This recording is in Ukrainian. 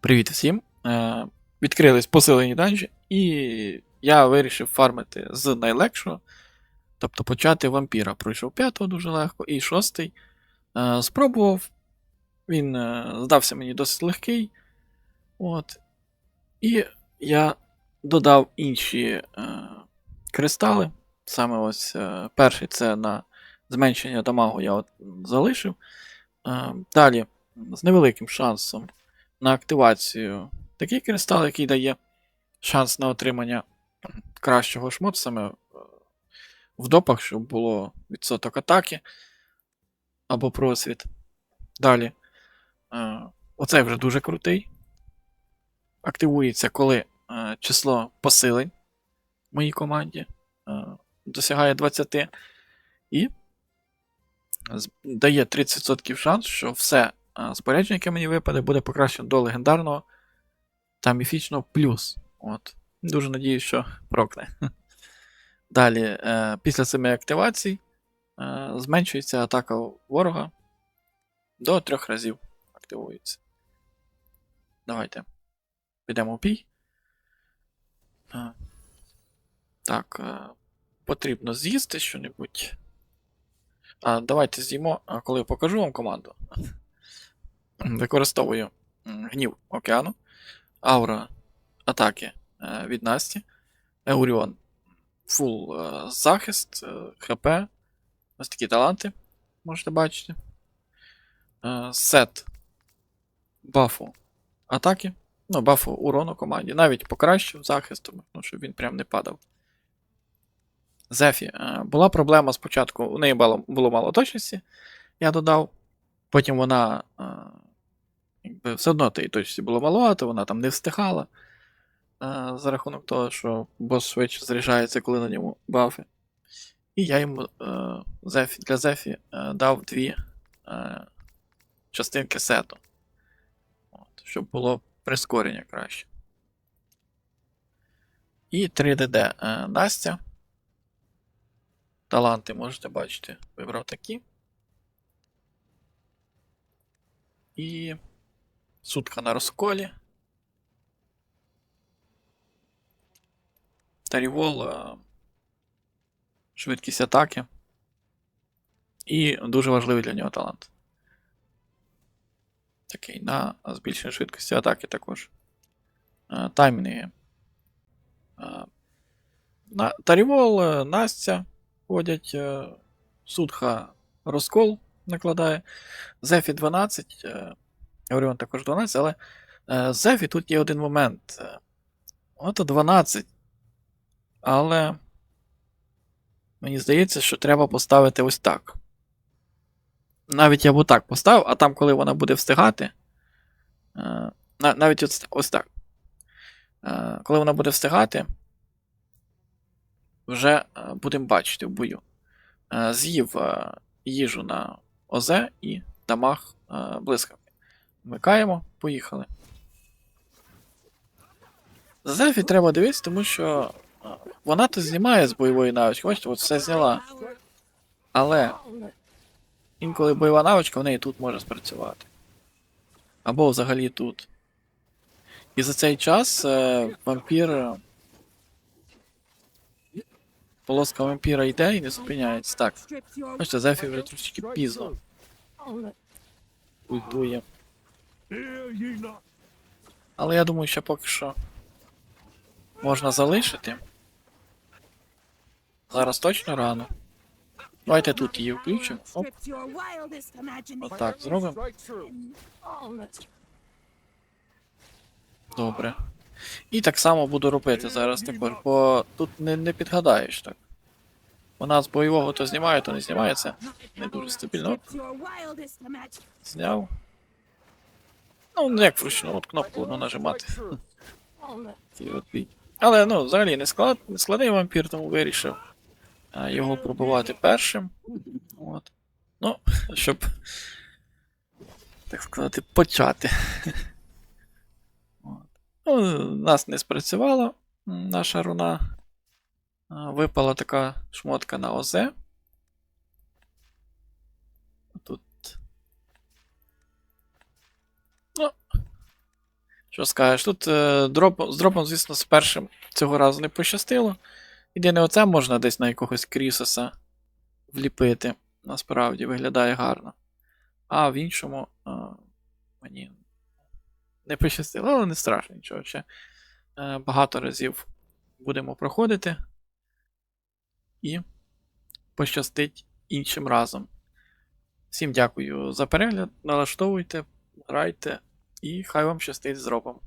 Привіт всім! Е, відкрились посилені данжі, і я вирішив фармити з найлегшого. Тобто почати вампіра. Пройшов п'ятого дуже легко, і шостий. Е, спробував. Він е, здався мені досить легкий. От. І я додав інші е, кристали. Саме ось е, перший це на зменшення дамагу я от залишив. Е, далі, з невеликим шансом на активацію такий кристал, який дає шанс на отримання кращого шмоту саме е, в допах, щоб було відсоток атаки або просвіт. Далі. е, Оцей вже дуже крутий. Активується, коли е, число посилень в моїй команді досягає 20. І дає 30% шанс, що все спорядження, яке мені випаде, буде покращено до легендарного та міфічного плюс. От. Дуже надіюсь, що прокне. Далі, е, після семи активацій е, зменшується атака ворога до трьох разів активується. Давайте. Підемо в бій. Е, так, потрібно з'їсти. А, давайте з'їмо, коли покажу вам команду. Використовую гнів океану, аура атаки е, від Насті, Еуріон фул е, захист, е, ХП. Ось такі таланти можете бачити. Сет бафу атаки. Ну, бафу урону команді. Навіть покращив захист, ну, щоб він прям не падав. Зефі. Була проблема спочатку, у неї було, було мало точності, я додав. Потім вона все одно тієї точності було маловато, вона там не встигала. е, За рахунок того, що бос швидше заряджається, коли на ньому бафи. І я йому е, Зефі, для Зефі е, дав дві е, частинки сету. От, щоб було прискорення краще. І 3DD е, Настя. Таланти можете бачити. Вибрав такі. І сутка на розколі. Тарівол. е, Швидкість атаки. І дуже важливий для нього талант. Такий на збільшення швидкості атаки також. Е, Таймінги. Е, Тарівол, Настя ходять. Судха розкол накладає. Зефі 12. Оріон також 12, але е, Зефі тут є один момент. Е, Ото 12. Але мені здається, що треба поставити ось так. Навіть я б отак поставив, а там, коли вона буде встигати. е, Навіть ось, ось так. Е, Коли вона буде встигати, вже е, будемо бачити в бою. Е, З'їв е, їжу на ОЗ і дамаг е, блискавки. Вмикаємо, поїхали. Зефі треба дивитися, тому що вона то знімає з бойової навички. Бачите, от все зняла. Але інколи бойова навичка в неї тут може спрацювати. Або взагалі тут. І за цей час е, вампір. Полоска вампіра йде і не зупиняється. Так, бачите, Зефі вже трошечки пізно ультує. Але я думаю, що поки що можна залишити. Зараз точно рано. Давайте тут її включимо. Оп, отак зробимо. Добре. І так само буду робити зараз також, бо тут не, не підгадаєш так. Вона з бойового то знімає, то не знімається. Не дуже стабільно. Зняв. Ну, не як вручну, от кнопку одну нажимати. Такий от бій. Але ну, взагалі не склад, не складний вампір, тому вирішив а, його пробувати першим. От. Ну, щоб, так сказати, почати. От. Ну, нас не спрацювала наша руна. Випала така шмотка на ОЗ. Ну. Що скажеш? Тут е, дроп, з дропом, звісно, з першим цього разу не пощастило. Єдине, оце можна десь на якогось крісоса вліпити. Насправді виглядає гарно. А в іншому е, мені не пощастило, але не страшно нічого. Ще е, багато разів будемо проходити. І пощастить іншим разом. Всім дякую за перегляд. Налаштовуйте, грайте, і хай вам щастить з дропом.